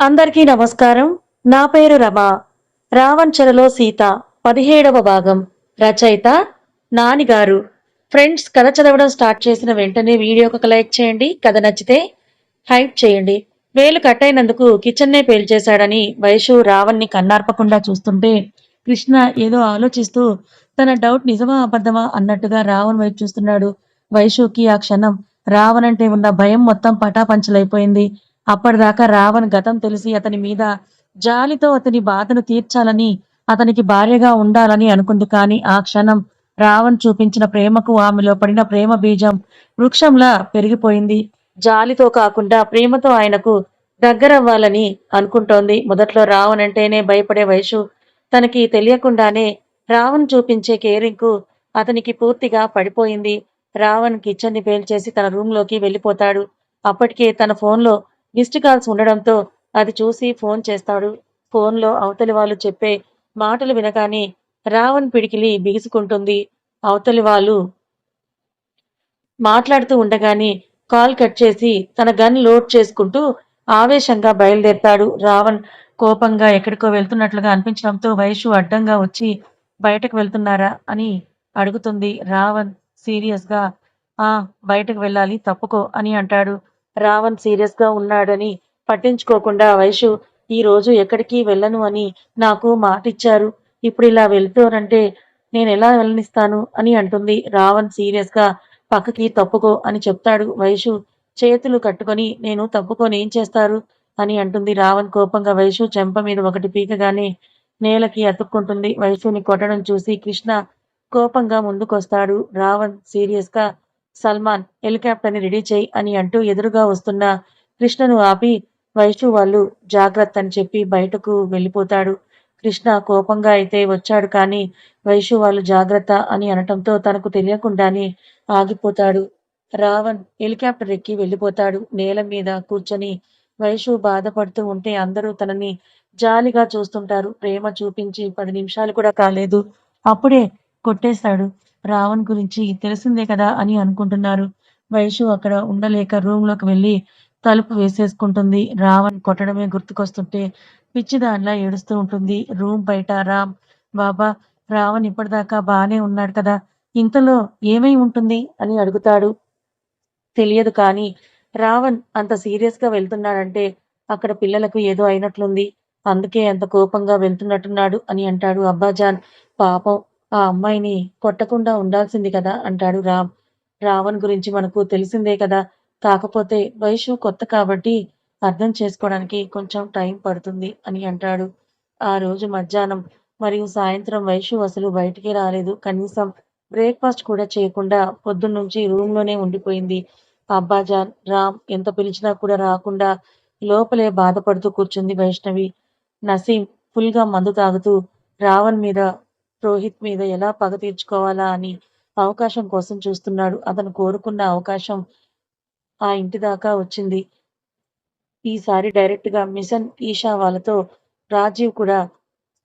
అందరికీ నమస్కారం. నా పేరు రమ. రావణ్ చెరలో సీత పదిహేడవ భాగం. రచయిత నానిగారు. ఫ్రెండ్స్ కథ చదవడం స్టార్ట్ చేసిన వెంటనే వీడియోకి ఒక లైక్ చేయండి. కథ నచ్చితే హైప్ చేయండి. వేలు కట్ అయినందుకు కిచెన్నే పేల్చేశాడని వైషు రావణ్ణి కన్నార్పకుండా చూస్తుంటే కృష్ణ ఏదో ఆలోచిస్తూ తన డౌట్ నిజమా అబద్ధమా అన్నట్టుగా రావణ్ వైపు చూస్తున్నాడు. వైషుకి ఆ క్షణం రావణ్ అంటే ఉన్న భయం మొత్తం పటాపంచలైపోయింది. అప్పటిదాకా రావణ్ గతం తెలిసి అతని మీద జాలితో అతని బాధను తీర్చాలని అతనికి భార్యగా ఉండాలని అనుకుంది. కానీ ఆ క్షణం రావణ్ చూపించిన ప్రేమకు ఆమెలో పడిన ప్రేమ బీజం వృక్షంలా పెరిగిపోయింది. జాలితో కాకుండా ప్రేమతో ఆయనకు దగ్గరవ్వాలని అనుకుంటోంది. మొదట్లో రావణ్ అంటేనే భయపడే వయసు. తనకి తెలియకుండానే రావణ్ చూపించే కేరింగ్కు అతనికి పూర్తిగా పడిపోయింది. రావణ్ కిచెన్ని పేల్చేసి తన రూమ్లోకి వెళ్ళిపోతాడు. అప్పటికే తన ఫోన్లో మిస్డ్ కాల్స్ ఉండడంతో అది చూసి ఫోన్ చేస్తాడు. ఫోన్లో అవతలి వాళ్ళు చెప్పే మాటలు వినగానే రావణ్ పిడికిలి బిగుసుకుంటుంది. అవతలి వాళ్ళు మాట్లాడుతూ ఉండగానే కాల్ కట్ చేసి తన గన్ లోడ్ చేసుకుంటూ ఆవేశంగా బయలుదేరతాడు రావణ్. కోపంగా ఎక్కడికో వెళ్తున్నట్లుగా అనిపించడంతో వయసు అడ్డంగా వచ్చి బయటకు వెళ్తున్నారా? అని అడుగుతుంది రావణ్ సీరియస్గా. ఆ బయటకు వెళ్ళాలి తప్పుకో అని అంటాడు. రావణ్ సీరియస్గా ఉన్నాడని పట్టించుకోకుండా వైషు ఈ రోజు ఎక్కడికి వెళ్ళను అని నాకు మాట ఇచ్చారు ఇప్పుడు ఇలా వెళ్తారంటే నేను ఎలా వెళ్ళనిస్తాను అని అంటుంది రావణ్ సీరియస్గా. పక్కకి తప్పుకో అని చెప్తాడు వైషు చేతులు కట్టుకొని నేను తప్పుకొని ఏం చేస్తారు? అని అంటుంది రావణ్ కోపంగా వైషు చెంప మీద ఒకటి పీకగానే నేలకి అతుక్కుంటుంది. వైషుని కొట్టడం చూసి కృష్ణ కోపంగా ముందుకొస్తాడు. రావణ్ సీరియస్గా సల్మాన్ హెలికాప్టర్ని రెడీ చేయి అని అంటూ ఎదురుగా వస్తున్న కృష్ణను ఆపి వైషు వాళ్ళు జాగ్రత్త అని చెప్పి బయటకు వెళ్ళిపోతాడు. కృష్ణ కోపంగా అయితే వచ్చాడు కానీ వైషు వాళ్ళు జాగ్రత్త అని అనటంతో తనకు తెలియకుండానే ఆగిపోతాడు. రావణ్ హెలికాప్టర్ ఎక్కి వెళ్ళిపోతాడు. నేల మీద కూర్చొని వైషు బాధపడుతూ ఉంటే అందరూ తనని జాలిగా చూస్తుంటారు. ప్రేమ చూపించి పది నిమిషాలు కూడా కాలేదు. అప్పుడే కొట్టేశాడు రావణ్ గురించి తెలిసిందే కదా అని అనుకుంటున్నారు. వైషు అక్కడ ఉండలేక రూమ్లోకి వెళ్ళి తలుపు వేసేసుకుంటుంది. రావణ్ కొట్టడమే గుర్తుకొస్తుంటే పిచ్చి దానిలా ఏడుస్తూ ఉంటుంది. రూమ్ బయట రామ్ బాబా రావణ్ ఇప్పటిదాకా బానే ఉన్నాడు కదా ఇంతలో ఏమై ఉంటుంది? అని అడుగుతాడు. తెలియదు కానీ రావణ్ అంత సీరియస్గా వెళ్తున్నాడంటే అక్కడ పిల్లలకు ఏదో అయినట్లుంది. అందుకే అంత కోపంగా వెళ్తున్నట్టున్నాడు అని అంటాడు అబ్బాజాన్. పాపం ఆ అమ్మాయిని కొట్టకుండా ఉండాల్సింది కదా అంటాడు రామ్. రావణ్ గురించి మనకు తెలిసిందే కదా. కాకపోతే వయసు కొత్త కాబట్టి అర్థం చేసుకోవడానికి కొంచెం టైం పడుతుంది అని అంటాడు. ఆ రోజు మధ్యాహ్నం మరియు సాయంత్రం వైషు అసలు బయటికి రాలేదు. కనీసం బ్రేక్ఫాస్ట్ కూడా చేయకుండా పొద్దున్నుంచి రూమ్లోనే ఉండిపోయింది. అబ్బాజాన్ రామ్ ఎంత పిలిచినా కూడా రాకుండా లోపలే బాధపడుతూ కూర్చుంది వైష్ణవి. నసీం ఫుల్గా మందు తాగుతూ రావణ్ మీద రోహిత్ మీద ఎలా పగ తీర్చుకోవాలా అని అవకాశం కోసం చూస్తున్నాడు. అతను కోరుకున్న అవకాశం ఆ ఇంటి దాకా వచ్చింది. ఈసారి డైరెక్ట్గా మిషన్ ఈషా వాళ్ళతో రాజీవ్ కూడా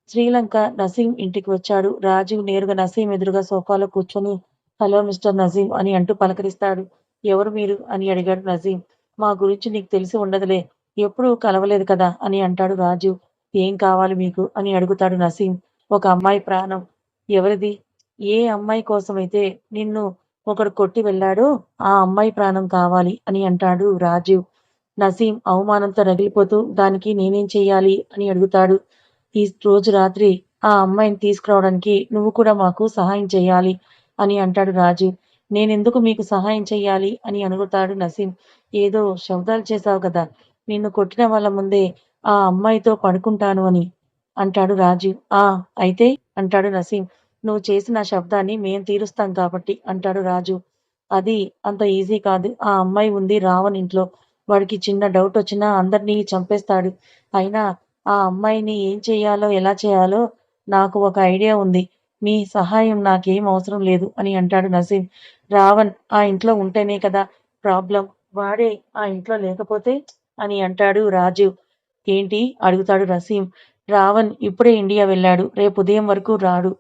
శ్రీలంక నసీం ఇంటికి వచ్చాడు. రాజీవ్ నేరుగా నసీం ఎదురుగా సోఫాలో కూర్చొని హలో మిస్టర్ నజీం అని అంటూ పలకరిస్తాడు. ఎవరు మీరు? అని అడిగాడు నజీం మా గురించి నీకు తెలిసి ఉండదులే. ఎప్పుడూ కలవలేదు కదా? అని అంటాడు రాజీవ్. ఏం కావాలి మీకు? అని అడుగుతాడు నసీం. ఒక అమ్మాయి ప్రాణం. ఎవరిది? ఏ అమ్మాయి కోసమైతే నిన్ను ఒకడు కొట్టి వెళ్ళాడో ఆ అమ్మాయి ప్రాణం కావాలి అని అంటాడు రాజీవ్. నసీం అవమానంతో రగిలిపోతూ దానికి నేనేం చెయ్యాలి అని అడుగుతాడు. ఈ రోజు రాత్రి ఆ అమ్మాయిని తీసుకురావడానికి నువ్వు కూడా మాకు సహాయం చేయాలి అని అంటాడు రాజీవ్. నేనెందుకు మీకు సహాయం చెయ్యాలి అని అడుగుతాడు నసీం. ఏదో శబ్దాలు చేశావు కదా. నిన్ను కొట్టిన వాళ్ళ ముందే ఆ అమ్మాయితో పడుకుంటాను అని అంటాడు రాజీవ్. ఆ అయితే అంటాడు నసీం నువ్వు చేసిన ఆ శబ్దాన్ని మేం తీరుస్తాం కాబట్టి అంటాడు రాజు. అది అంత ఈజీ కాదు. ఆ అమ్మాయి ఉంది రావణ్ ఇంట్లో. వాడికి చిన్న డౌట్ వచ్చినా అందరినీ చంపేస్తాడు. అయినా ఆ అమ్మాయిని ఏం చేయాలో ఎలా చేయాలో నాకు ఒక ఐడియా ఉంది. మీ సహాయం నాకేం అవసరం లేదు అని అంటాడు నసీం. రావణ్ ఆ ఇంట్లో ఉంటేనే కదా ప్రాబ్లం. వాడే ఆ ఇంట్లో లేకపోతే అని అంటాడు రాజీవ్. ఏంటి? అడుగుతాడు నసీం. రావణ్ ఇప్పుడే ఇండియా వెళ్ళాడు. రేపు ఉదయం వరకు రాడు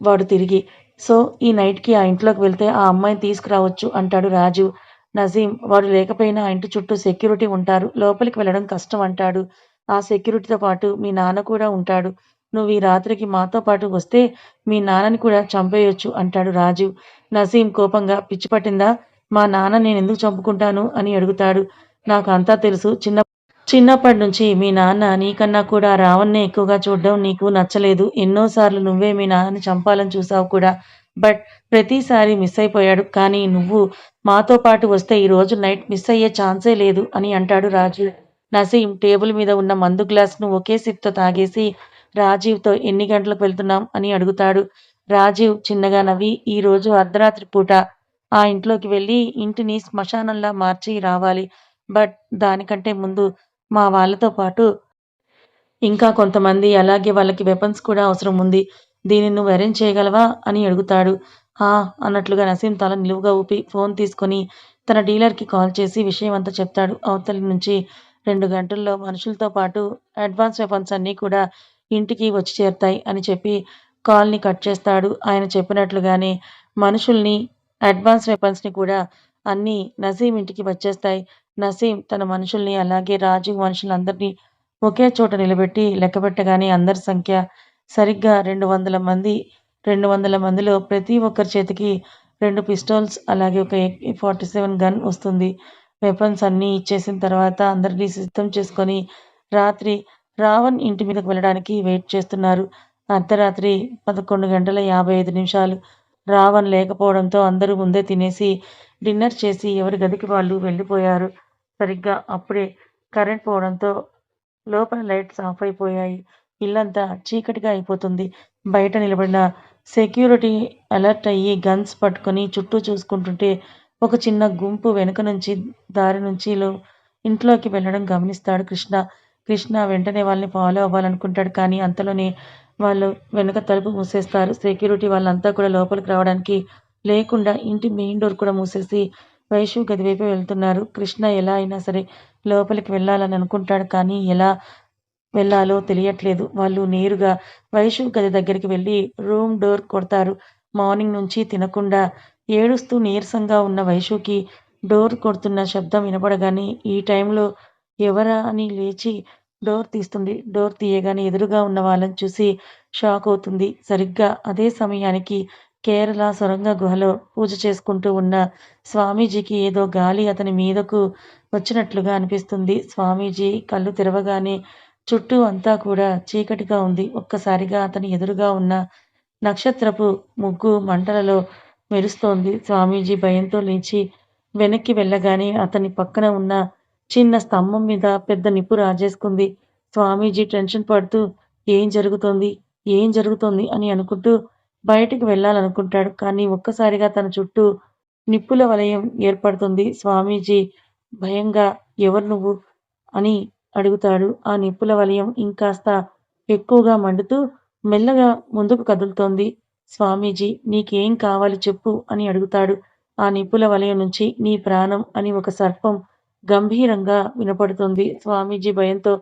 వాడు తిరిగి. సో ఈ నైట్కి ఆ ఇంట్లోకి వెళ్తే ఆ అమ్మాయిని తీసుకురావచ్చు అంటాడు రాజు. నజీం వాడు లేకపోయినా ఆ ఇంటి చుట్టూ సెక్యూరిటీ ఉంటారు. లోపలికి వెళ్ళడం కష్టం అంటాడు. ఆ సెక్యూరిటీతో పాటు మీ నాన్న కూడా ఉంటాడు. నువ్వు ఈ రాత్రికి మాతో పాటు వస్తే మీ నాన్నని కూడా చంపేయొచ్చు అంటాడు రాజు. నసీం కోపంగా పిచ్చి పట్టిందా? మా నాన్న నేను ఎందుకు చంపుకుంటాను? అని అడుగుతాడు. నాకు అంతా తెలుసు. చిన్న చిన్నప్పటి నుంచి మీ నాన్న నీకన్నా కూడా రావణ్ణే ఎక్కువగా చూడడం నీకు నచ్చలేదు. ఎన్నోసార్లు నువ్వే మీ నాన్నని చంపాలని చూసావు కూడా. బట్ ప్రతిసారి మిస్ అయిపోయాడు. కానీ నువ్వు మాతో పాటు వస్తే ఈ రోజు నైట్ మిస్ అయ్యే ఛాన్సే లేదు అని అంటాడు రాజీవ్ నసీం టేబుల్ మీద ఉన్న మందు గ్లాస్ను ఒకే సిప్తో తాగేసి రాజీవ్తో ఎన్ని గంటలకు వెళ్తున్నాం అని అడుగుతాడు. రాజీవ్ చిన్నగా నవ్వి ఈ రోజు అర్ధరాత్రి పూట. ఆ ఇంట్లోకి వెళ్ళి ఇంటిని శ్మశానంలా మార్చి రావాలి. బట్ దానికంటే ముందు మా వాళ్ళతో పాటు. ఇంకా కొంతమంది అలాగే వాళ్ళకి వెపన్స్ కూడా అవసరం ఉంది. దీన్ని నువ్వు అరేంజ్ చేయగలవా? అని అడుగుతాడు. ఆ అన్నట్లుగా నసీం తల నిలువుగా ఊపి ఫోన్ తీసుకొని తన డీలర్కి కాల్ చేసి విషయం అంతా చెప్తాడు. అవతలి నుంచి రెండు గంటల్లో మనుషులతో పాటు అడ్వాన్స్ వెపన్స్ అన్నీ కూడా ఇంటికి వచ్చి చేరుతాయి అని చెప్పి కాల్ని కట్ చేస్తాడు. ఆయన చెప్పినట్లుగానే మనుషుల్ని అడ్వాన్స్ వెపన్స్ని కూడా అన్నీ నసీం ఇంటికి వచ్చేస్తాయి. నసీం తన మనుషుల్ని అలాగే రాజు మనుషులందరినీ ఒకే చోట నిలబెట్టి లెక్కపెట్టగానే అందరి సంఖ్య సరిగ్గా రెండు వందల మంది రెండు వందల మందిలో ప్రతి ఒక్కరి చేతికి రెండు పిస్టల్స్ అలాగే ఒక ఫార్టీ సెవెన్ గన్ వస్తుంది. వెపన్స్ అన్నీ ఇచ్చేసిన తర్వాత అందరినీ సిద్ధం చేసుకొని రాత్రి రావణ్ ఇంటి మీదకి వెళ్ళడానికి వెయిట్ చేస్తున్నారు. అర్ధరాత్రి పదకొండు గంటల యాభై ఐదు నిమిషాలు. రావణ్ లేకపోవడంతో అందరూ ముందే తినేసి డిన్నర్ చేసి ఎవరి గదికి వాళ్ళు వెళ్ళిపోయారు. సరిగ్గా అప్పుడే కరెంట్ పోవడంతో లోపల లైట్స్ ఆఫ్ అయిపోయాయి. ఇల్లంతా చీకటిగా అయిపోతుంది. బయట నిలబడిన సెక్యూరిటీ అలర్ట్ అయ్యి గన్స్ పట్టుకొని చుట్టూ చూసుకుంటుంటే ఒక చిన్న గుంపు వెనుక నుంచి దారి నుంచి ఇంట్లోకి వెళ్ళడం గమనిస్తాడు కృష్ణ. కృష్ణ వెంటనే వాళ్ళని ఫాలో అవ్వాలనుకుంటాడు కానీ అంతలోనే వాళ్ళు వెనుక తలుపు మూసేస్తారు. సెక్యూరిటీ వాళ్ళంతా కూడా లోపలికి రావడానికి లేకుండా ఇంటి మెయిన్ డోర్ కూడా మూసేసి వైషు గది వైపు వెళ్తున్నారు. కృష్ణ ఎలా అయినా సరే లోపలికి వెళ్ళాలని అనుకుంటాడు కానీ ఎలా వెళ్ళాలో తెలియట్లేదు. వాళ్ళు నేరుగా వైషు గది దగ్గరికి వెళ్ళి రూమ్ డోర్ కొడతారు. మార్నింగ్ నుంచి తినకుండా ఏడుస్తూ నీరసంగా ఉన్న వైషుకి డోర్ కొడుతున్న శబ్దం వినపడగానే ఈ టైంలో ఎవరా అని లేచి డోర్ తీస్తుంది. డోర్ తీయగానే ఎదురుగా ఉన్న వాళ్ళని చూసి షాక్ అవుతుంది. సరిగ్గా అదే సమయానికి కేరళ సొరంగ గుహలో పూజ చేసుకుంటూ ఉన్న స్వామీజీకి ఏదో గాలి అతని మీదకు వచ్చినట్లుగా అనిపిస్తుంది. స్వామీజీ కళ్ళు తెరవగానే చుట్టూ అంతా కూడా చీకటిగా ఉంది. ఒక్కసారిగా అతని ఎదురుగా ఉన్న నక్షత్రపు ముగ్గు మంటలలో మెరుస్తోంది. స్వామీజీ భయంతో లేచి వెనక్కి వెళ్ళగానే అతని పక్కన ఉన్న చిన్న స్తంభం మీద పెద్ద నిప్పు రాజేసుకుంది. స్వామీజీ టెన్షన్ పడుతూ ఏం జరుగుతోంది? ఏం జరుగుతోంది? అని అనుకుంటూ బయటికి వెళ్ళాలనుకుంటాడు. కానీ ఒక్కసారిగా తన చుట్టూ నిప్పుల వలయం ఏర్పడుతుంది. స్వామీజీ భయంగా ఎవరు నువ్వు? అని అడుగుతాడు. ఆ నిప్పుల వలయం ఇంకాస్త ఎక్కువగా మండుతూ మెల్లగా ముందుకు కదులుతోంది. స్వామీజీ నీకేం కావాలి చెప్పు అని అడుగుతాడు. ఆ నిప్పుల వలయం నుంచి నీ ప్రాణం అని ఒక సర్పం గంభీరంగా వినపడుతుంది. స్వామీజీ భయంతో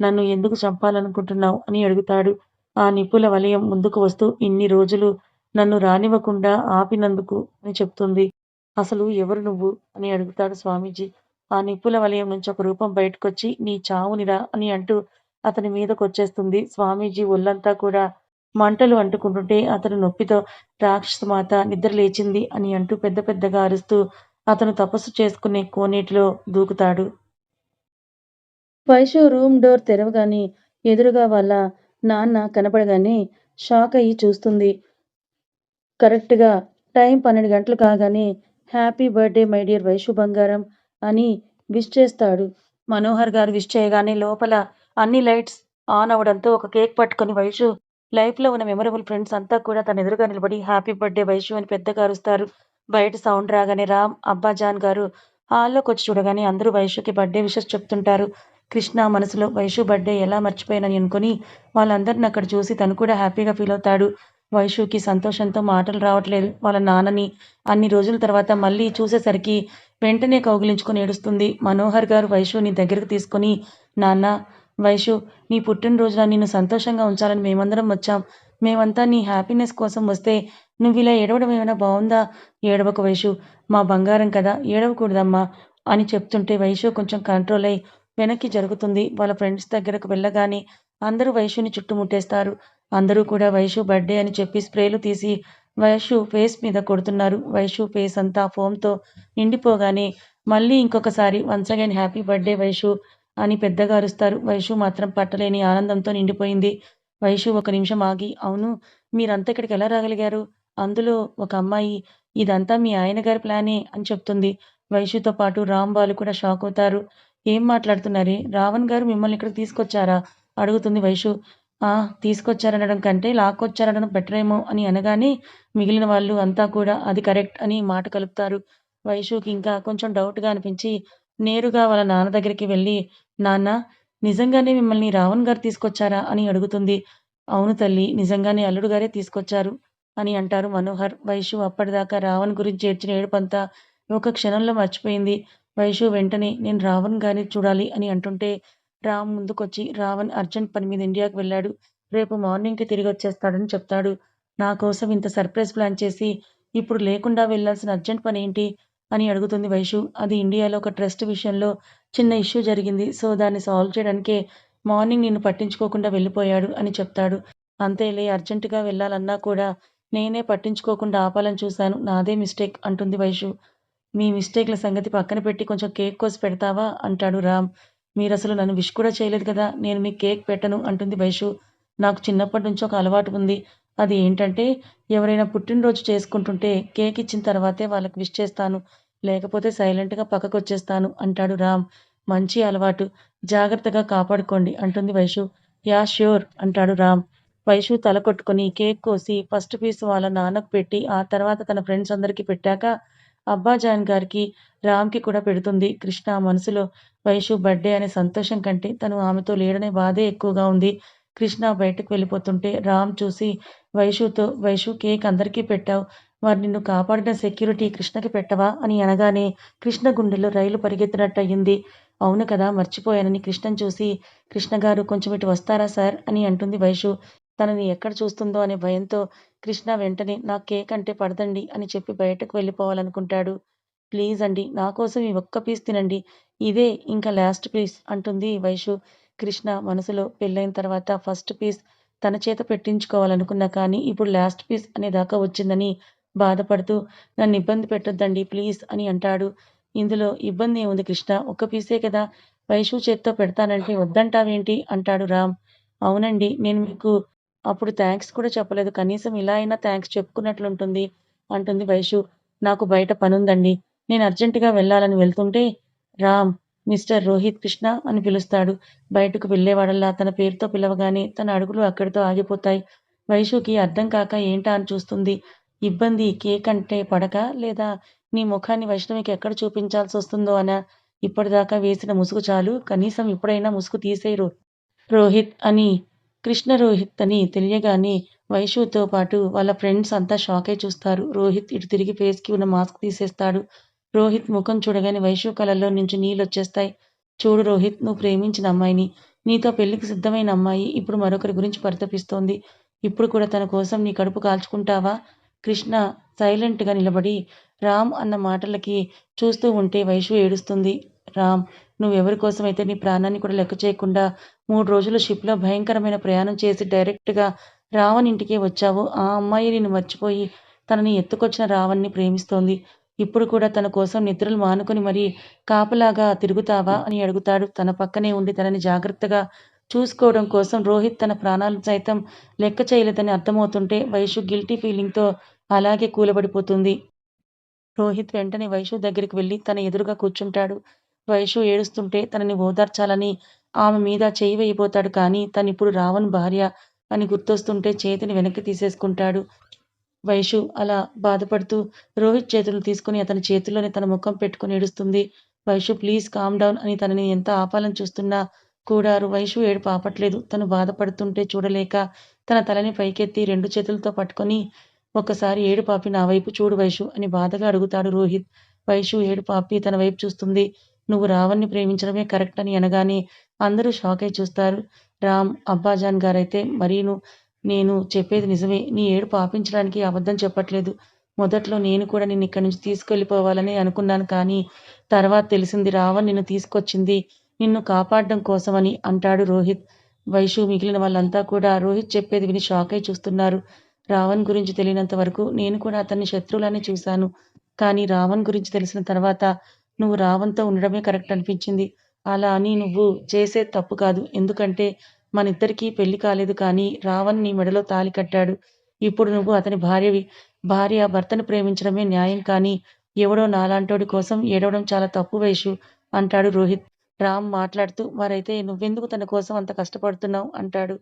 నన్ను ఎందుకు చంపాలనుకుంటున్నావు? అని అడుగుతాడు. ఆ నిప్పుల వలయం ముందుకు వస్తూ ఇన్ని రోజులు నన్ను రానివ్వకుండా ఆపినందుకు అని చెప్తుంది. అసలు ఎవరు నువ్వు? అని అడుగుతాడు స్వామీజీ. ఆ నిప్పుల వలయం నుంచి ఒక రూపం బయటకొచ్చి నీ చావునిరా అని అంటూ అతని మీదకొచ్చేస్తుంది. స్వామీజీ ఒళ్ళంతా కూడా మంటలు అంటుకుంటుంటే అతను నొప్పితో రాక్షసమాత నిద్ర లేచింది అని అంటూ పెద్ద పెద్దగా అరుస్తూ అతను తపస్సు చేసుకునే కోనేటిలో దూకుతాడు. వైషు రూమ్ డోర్ తెరవగానే ఎదురుగా వాళ్ళ నాన్న కనపడగానే షాక్ అయ్యి చూస్తుంది. కరెక్ట్గా టైం పన్నెండు గంటలు కాగానే happy birthday my dear Vaishu బంగారం అని విష్ చేస్తాడు. మనోహర్ గారు విష్ చేయగానే లోపల అన్ని లైట్స్ ఆన్ అవడంతో ఒక కేక్ పట్టుకొని వైషు లైఫ్లో ఉన్న మెమరబుల్ ఫ్రెండ్స్ అంతా కూడా తన ఎదురుగా నిలబడి హ్యాపీ బర్త్డే వైషు అని పెద్దగా అరుస్తారు. బయట సౌండ్ రాగానే రామ్ అబ్బాజాన్ గారు హాల్లోకి వచ్చి చూడగానే అందరూ వైషుకి బర్త్డే విషెస్ చెప్తుంటారు. కృష్ణ మనసులో వైషు బర్త్డే ఎలా మర్చిపోయానని అనుకుని వాళ్ళందరిని అక్కడ చూసి తను కూడా హ్యాపీగా ఫీల్ అవుతాడు. వైషుకి సంతోషంతో మాటలు రావట్లేదు. వాళ్ళ నాన్నని అన్ని రోజుల తర్వాత మళ్ళీ చూసేసరికి వెంటనే కౌగిలించుకొని ఏడుస్తుంది. మనోహర్ గారు వైషుని దగ్గరకు తీసుకొని నాన్న వైషు నీ పుట్టినరోజున నిన్ను సంతోషంగా ఉంచాలని మేమందరం వచ్చాం. మేమంతా నీ హ్యాపీనెస్ కోసం వస్తే నువ్వు ఇలా ఏడవడం ఏమైనా బాగుందా? ఏడవకు వైషు మా బంగారం కదా ఏడవకూడదమ్మా అని చెప్తుంటే వైషు కొంచెం కంట్రోల్ అయ్యి వెనక్కి జరుగుతుంది. వాళ్ళ ఫ్రెండ్స్ దగ్గరకు వెళ్ళగానే అందరూ వైషుని చుట్టుముట్టేస్తారు. అందరూ కూడా వైషు బర్త్‌డే అని చెప్పి స్ప్రేలు తీసి వైషు ఫేస్ మీద కొడుతున్నారు. వైషు ఫేస్ అంతా ఫోమ్‌తో నిండిపోగానే మళ్ళీ ఇంకొకసారి once again happy birthday Vaishu అని పెద్దగా అరుస్తారు. వైషు మాత్రం పట్టలేని ఆనందంతో నిండిపోయింది. వైషు ఒక నిమిషం ఆగి అవును మీరంతా ఇక్కడికి ఎలా రాగలిగారు? అందులో ఒక అమ్మాయి ఇదంతా మీ ఆయన గారి ప్లానే అని చెప్తుంది. వైషుతో పాటు రామ్ వాళ్ళు కూడా షాక్ అవుతారు. ఏం మాట్లాడుతున్నారే? రావణ్ గారు మిమ్మల్ని ఇక్కడికి తీసుకొచ్చారా? అడుగుతుంది వైషు. ఆ! తీసుకొచ్చారనడం కంటే లాక్కొచ్చారనడం బెటరేమో అని అనగానే మిగిలిన వాళ్ళు అంతా కూడా అది కరెక్ట్ అని మాట కలుపుతారు. వైషుకి ఇంకా కొంచెం డౌట్‌గా అనిపించి నేరుగా వాళ్ళ నాన్న దగ్గరికి వెళ్ళి నాన్న నిజంగానే మిమ్మల్ని రావణ్ గారు తీసుకొచ్చారా? అని అడుగుతుంది. అవును తల్లి నిజంగానే అల్లుడు గారే తీసుకొచ్చారు అని అంటారు మనోహర్. వైషు అప్పటిదాకా రావణ్ గురించి ఏడ్చిన ఏడుపంతా ఒక క్షణంలో మర్చిపోయింది. వైశు వెంటనే నేను రావణ్ గారిని చూడాలి అని అంటుంటే రామ్ ముందుకొచ్చి రావణ్ అర్జెంట్ పని మీద ఇండియాకి వెళ్ళాడు. రేపు మార్నింగ్‌కి తిరిగొచ్చేస్తాడని చెప్తాడు. నా కోసం ఇంత సర్ప్రైజ్ ప్లాన్ చేసి ఇప్పుడు లేకుండా వెళ్ళాల్సిన అర్జెంట్ పని ఏంటి అని అడుగుతుంది వైషు. అది ఇండియాలో ఒక ట్రస్ట్ విషయంలో చిన్న ఇష్యూ జరిగింది. సో దాన్ని సాల్వ్ చేయడానికే మార్నింగ్ నిన్ను పట్టించుకోకుండా వెళ్ళిపోయాడు అని చెప్తాడు. అంతేలే అర్జెంటుగా వెళ్ళాలన్నా కూడా నేనే పట్టించుకోకుండా ఆపాలని చూశాను. నాదే మిస్టేక్ అంటుంది వైషు. మీ మిస్టేక్‌ల సంగతి పక్కన పెట్టి కొంచెం కేక్ కోసి పెడతావా? అంటాడు రామ్. మీరసలు నన్ను విష్ కూడా చేయలేదు కదా! నేను మీకు కేక్ పెట్టను అంటుంది వైషు. నాకు చిన్నప్పటి నుంచి ఒక అలవాటు ఉంది. అది ఏంటంటే ఎవరైనా పుట్టినరోజు చేసుకుంటుంటే కేక్ ఇచ్చిన తర్వాతే వాళ్ళకి విష్ చేస్తాను. లేకపోతే సైలెంట్‌గా పక్కకు వచ్చేస్తాను అంటాడు రామ్. మంచి అలవాటు. జాగ్రత్తగా కాపాడుకోండి అంటుంది వైషు. యా ష్యూర్ అంటాడు రామ్. వైషు తల కొట్టుకొని కేక్ కోసి ఫస్ట్ పీస్ వాళ్ళ నాన్నకు పెట్టి ఆ తర్వాత తన ఫ్రెండ్స్ అందరికీ పెట్టాక అబ్బాజాన్ గారికి, రామ్‌కి కూడా పెడుతుంది. కృష్ణ మనసులో వైషు బర్త్‌డే అనే సంతోషం కంటే తను ఆమెతో లేడనే బాధే ఎక్కువగా ఉంది. కృష్ణ బయటకు వెళ్ళిపోతుంటే రామ్ చూసి వైషుతో వైషు కేక్ అందరికీ పెట్టావు. మరి నిన్ను కాపాడిన సెక్యూరిటీ కృష్ణకి పెట్టవా? అని అనగానే కృష్ణ గుండెలో రైలు పరిగెత్తినట్టు అయ్యింది అవును కదా! మర్చిపోయానని కృష్ణను చూసి కృష్ణ గారు కొంచెం ఇటు వస్తారా సార్? అని అంటుంది వైషు. తనని ఎక్కడ చూస్తుందో అనే భయంతో కృష్ణ వెంటనే నా కేక్ అంటే పడదండి అని చెప్పి బయటకు వెళ్ళిపోవాలనుకుంటాడు. ప్లీజ్ అండి నా కోసం ఈ ఒక్క పీస్ తినండి. ఇదే ఇంకా లాస్ట్ పీస్ అంటుంది వైషు. కృష్ణ మనసులో పెళ్ళైన తర్వాత ఫస్ట్ పీస్ తన చేత పెట్టించుకోవాలనుకున్నా కానీ ఇప్పుడు లాస్ట్ పీస్ అనేదాకా వచ్చిందని బాధపడుతూ నన్ను ఇబ్బంది పెట్టొద్దండి ప్లీజ్ అని అంటాడు. ఇందులో ఇబ్బంది ఏముంది కృష్ణ ఒక్క పీసే కదా! వైషు చేత్తో పెడతానంటే వద్దంటావేంటి? అంటాడు రామ్. అవునండి. నేను మీకు అప్పుడు థ్యాంక్స్ కూడా చెప్పలేదు. కనీసం ఇలా అయినా థ్యాంక్స్ చెప్పుకున్నట్లుంటుంది అంటుంది వైషు. నాకు బయట పనుందండి. నేను అర్జెంట్‌గా వెళ్ళాలని వెళ్తుంటే రామ్ మిస్టర్ రోహిత్ కృష్ణ అని పిలుస్తాడు. బయటకు వెళ్ళేవాడల్లా తన పేరుతో పిలవగానే తన అడుగులు అక్కడితో ఆగిపోతాయి. వైషుకి అర్థం కాక ఏంటా అని చూస్తుంది. ఇబ్బంది కేక్ అంటే పడక లేదా నీ ముఖాన్ని వైష్ణవికి ఎక్కడ చూపించాల్సి వస్తుందో అనా? ఇప్పటిదాకా వేసిన ముసుగు చాలు. కనీసం ఇప్పుడైనా ముసుగు తీసేయరు రో రోహిత్ అని కృష్ణ రోహిత్ అని తెలియగానే వైషుతో పాటు వాళ్ళ ఫ్రెండ్స్ అంతా షాకే చూస్తారు. రోహిత్ ఇటు తిరిగి ఫేస్‌కి ఉన్న మాస్క్ తీసేస్తాడు. రోహిత్ ముఖం చూడగానే వైషు కళ్ళల్లో నుంచి నీళ్ళు వచ్చేస్తాయి చూడు రోహిత్ నువ్వు ప్రేమించిన అమ్మాయిని, నీతో పెళ్ళికి సిద్ధమైన అమ్మాయి ఇప్పుడు మరొకరి గురించి పరితపిస్తోంది. ఇప్పుడు కూడా తన కోసం నీ కడుపు కాల్చుకుంటావా? కృష్ణ సైలెంట్‌గా నిలబడి రామ్ అన్న మాటలకి చూస్తూ ఉంటే వైషు ఏడుస్తుంది. రామ్ నువ్వెవరి కోసమైతే నీ ప్రాణాన్ని కూడా లెక్క చేయకుండా మూడు రోజులు షిప్‌లో భయంకరమైన ప్రయాణం చేసి డైరెక్ట్‌గా రావణ్ ఇంటికే వచ్చావు ఆ అమ్మాయి నిన్ను మర్చిపోయి తనని ఎత్తుకొచ్చిన రావణ్‌ని ప్రేమిస్తోంది. ఇప్పుడు కూడా తన కోసం నిద్రలు మానుకొని మరీ కాపలాగా తిరుగుతావా? అని అడుగుతాడు. తన పక్కనే ఉండి తనని జాగ్రత్తగా చూసుకోవడం కోసం రోహిత్ తన ప్రాణాలు సైతం లెక్క చేయలేదని అర్థమవుతుంటే వైషు గిల్టీ ఫీలింగ్‌తో అలాగే కూలబడిపోతుంది. రోహిత్ వెంటనే వైషు దగ్గరికి వెళ్ళి తన ఎదురుగా కూర్చుంటాడు. వైషు ఏడుస్తుంటే తనని ఓదార్చాలని ఆమె మీద చేయి వేయబోతాడు కానీ తనిప్పుడు రావణ్ భార్య అని గుర్తొస్తుంటే చేతిని వెనక్కి తీసేసుకుంటాడు. వైషు అలా బాధపడుతూ రోహిత్ చేతులు తీసుకుని అతని చేతుల్లోనే తన ముఖం పెట్టుకుని ఏడుస్తుంది. వైషు ప్లీజ్ కామ్ డౌన్ అని తనని ఎంత ఆపాలని చూస్తున్నా కూడా వైషు ఏడుపు ఆపట్లేదు. తను బాధపడుతుంటే చూడలేక తన తలని పైకెత్తి రెండు చేతులతో పట్టుకొని ఒక్కసారి ఏడు పాపి నా వైపు చూడు వైషు అని బాధగా అడుగుతాడు రోహిత్. వైషు ఏడు పాపి తన వైపు చూస్తుంది. నువ్వు రావణ్ణి ప్రేమించడమే కరెక్ట్ అని అనగానే అందరూ షాక్ అయి చూస్తారు. రామ్, అబ్బాజాన్ గారైతే మరీను నేను చెప్పేది నిజమే. నీ ఏడు పాపించడానికి అబద్ధం చెప్పట్లేదు. మొదట్లో నేను కూడా నిన్ను ఇక్కడి నుంచి తీసుకెళ్ళిపోవాలని అనుకున్నాను కానీ తర్వాత తెలిసింది రావణ్ నిన్ను తీసుకొచ్చింది నిన్ను కాపాడడం కోసమని అంటాడు రోహిత్. వైషు మిగిలిన వాళ్ళంతా కూడా రోహిత్ చెప్పేది విని షాకై చూస్తున్నారు. రావణ్ గురించి తెలియనంత వరకు నేను కూడా అతన్ని శత్రువులానే చూశాను. కానీ రావణ్ గురించి తెలిసిన తర్వాత నువ్వు రావంతో ఉండడమే కరెక్ట్ అనిపించింది. అలా అని నువ్వు చేసేది తప్పు కాదు. ఎందుకంటే మన ఇద్దరికీ పెళ్ళి కాలేదు కానీ రావణ్ నీ మెడలో తాళి కట్టాడు. ఇప్పుడు నువ్వు అతని భార్యవి. భార్య భర్తను ప్రేమించడమే న్యాయం కానీ ఎవడో నాలాంటోడి కోసం ఏడవడం చాలా తప్పు వేషు అంటాడు రోహిత్. రామ్ మాట్లాడుతూ మరైతే నువ్వెందుకు తన కోసం అంత కష్టపడుతున్నావు అంటాడు.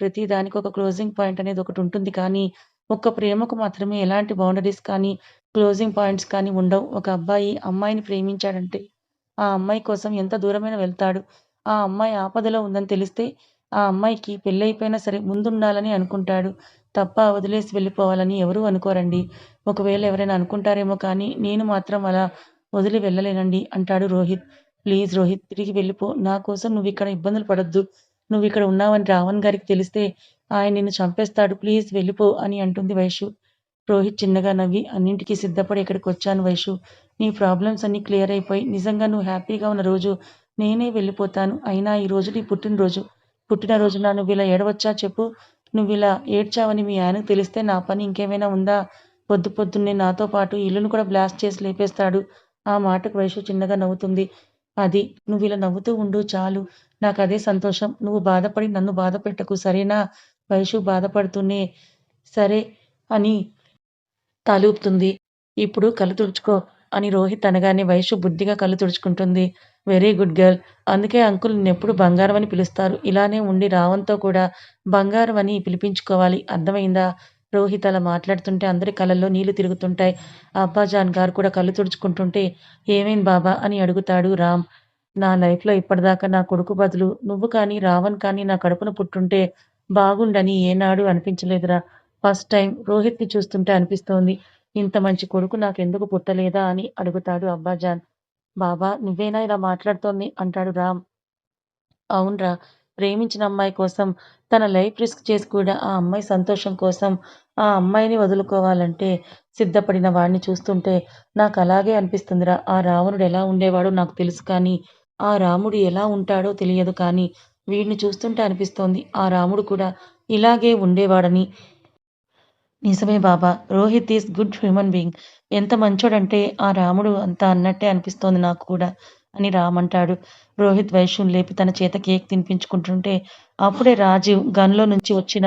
ప్రతి దానికి ఒక క్లోజింగ్ పాయింట్ అనేది ఒకటి ఉంటుంది కానీ ఒక్క ప్రేమకు మాత్రమే ఎలాంటి బౌండరీస్ కానీ క్లోజింగ్ పాయింట్స్ కానీ ఉండవు. ఒక అబ్బాయి అమ్మాయిని ప్రేమించాడంటే ఆ అమ్మాయి కోసం ఎంత దూరమైన వెళ్తాడు. ఆ అమ్మాయి ఆపదలో ఉందని తెలిస్తే ఆ అమ్మాయికి పెళ్ళైపోయినా సరే ముందుండాలని అనుకుంటాడు. తప్ప వదిలేసి వెళ్ళిపోవాలని ఎవరూ అనుకోరండి. ఒకవేళ ఎవరైనా అనుకుంటారేమో కానీ నేను మాత్రం అలా వదిలి వెళ్ళలేనండి అంటాడు రోహిత్. ప్లీజ్ రోహిత్ తిరిగి వెళ్ళిపో. నా కోసం నువ్వు ఇక్కడ ఇబ్బందులు పడొద్దు. నువ్విక్కడ ఉన్నావని రావణ్ గారికి తెలిస్తే ఆయన నిన్ను చంపేస్తాడు. ప్లీజ్ వెళ్ళిపో అని అంటుంది వైషు. రోహిత్ చిన్నగా నవ్వి అన్నింటికీ సిద్ధపడి ఇక్కడికి వచ్చాను వైషు. నీ ప్రాబ్లమ్స్ అన్నీ క్లియర్ అయిపోయి నిజంగా నువ్వు హ్యాపీగా ఉన్న రోజు నేనే వెళ్ళిపోతాను. అయినా ఈరోజు నీ పుట్టినరోజు. పుట్టినరోజున నువ్విలా ఏడవచ్చా చెప్పు? నువ్వు ఇలా ఏడ్చావని మీ ఆయనకు తెలిస్తే నా పని ఇంకేమైనా ఉందా? పొద్దు పొద్దున్నే నాతో పాటు ఇల్లును కూడా బ్లాస్ట్ చేసి లేపేస్తాడు. ఆ మాటకు వైషు చిన్నగా నవ్వుతుంది. అది నువ్వు ఇలా నవ్వుతూ ఉండు చాలు. నాకు అదే సంతోషం. నువ్వు బాధపడి నన్ను బాధపెట్టకు సరేనా? వైషు బాధపడుతూనే సరే అని తలూపుతుంది. ఇప్పుడు కళ్ళు తుడుచుకో అని రోహిత్ అనగానే వైషు బుద్ధిగా కళ్ళు తుడుచుకుంటుంది. Very good girl. అందుకే అంకుల్ ఎప్పుడు బంగారం అని పిలుస్తారు. ఇలానే ఉండి రావంతో కూడా బంగారం అని పిలిపించుకోవాలి. అర్థమైందా రోహిత్ అలా మాట్లాడుతుంటే అందరి కళ్ళల్లో నీళ్ళు తిరుగుతుంటాయి. అబ్బాజాన్ గారు కూడా కళ్ళు తుడుచుకుంటుంటే ఏమైంది బాబా అని అడుగుతాడు రామ్. నా లైఫ్‌లో ఇప్పటిదాకా నా కొడుకు బదులు నువ్వు కానీ, రావణ్ కానీ నా కడుపున పుట్టుంటే బాగుండని ఏనాడు అనిపించలేదురా. ఫస్ట్ టైం రోహిత్‌ని చూస్తుంటే అనిపిస్తోంది. ఇంత మంచి కొడుకు నాకెందుకు పుట్టలేదా అని అడుగుతాడు అబ్బాజాన్. బాబా నువ్వేనా ఇలా మాట్లాడుతోంది అంటాడు రామ్. అవున్రా. ప్రేమించిన అమ్మాయి కోసం తన లైఫ్ రిస్క్ చేసి కూడా ఆ అమ్మాయి సంతోషం కోసం ఆ అమ్మాయిని వదులుకోవాలంటే సిద్ధపడిన వాడిని చూస్తుంటే నాకు అలాగే అనిపిస్తుందిరా. ఆ రావణుడు ఎలా ఉండేవాడో నాకు తెలుసు కానీ ఆ రాముడు ఎలా ఉంటాడో తెలియదు కానీ వీడిని చూస్తుంటే అనిపిస్తోంది ఆ రాముడు కూడా ఇలాగే ఉండేవాడని. నిజమే బాబా! Rohit is good human being. ఎంత మంచోడంటే ఆ రాముడు అంతా అన్నట్టే అనిపిస్తోంది నాకు కూడా అని రామ్ అంటాడు. రోహిత్ వైశ్యం లేపి తన చేత కేక్ తినిపించుకుంటుంటే అప్పుడే రాజీవ్ గన్‌లో నుంచి వచ్చిన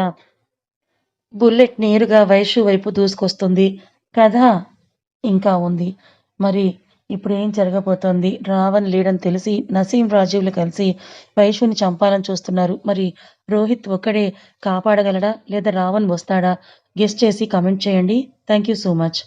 బుల్లెట్ నేరుగా వైశ్యు వైపు దూసుకొస్తుంది. కథ ఇంకా ఉంది. మరి ఇప్పుడు ఏం జరగబోతోంది? రావణ్ లేడని తెలిసి నసీం, రాజీవ్‌లు కలిసి వైషుని చంపాలని చూస్తున్నారు. మరి రోహిత్ ఒక్కడే కాపాడగలడా? లేదా రావణ్ వస్తాడా? గెస్ట్ చేసి కామెంట్ చేయండి. Thank you so much.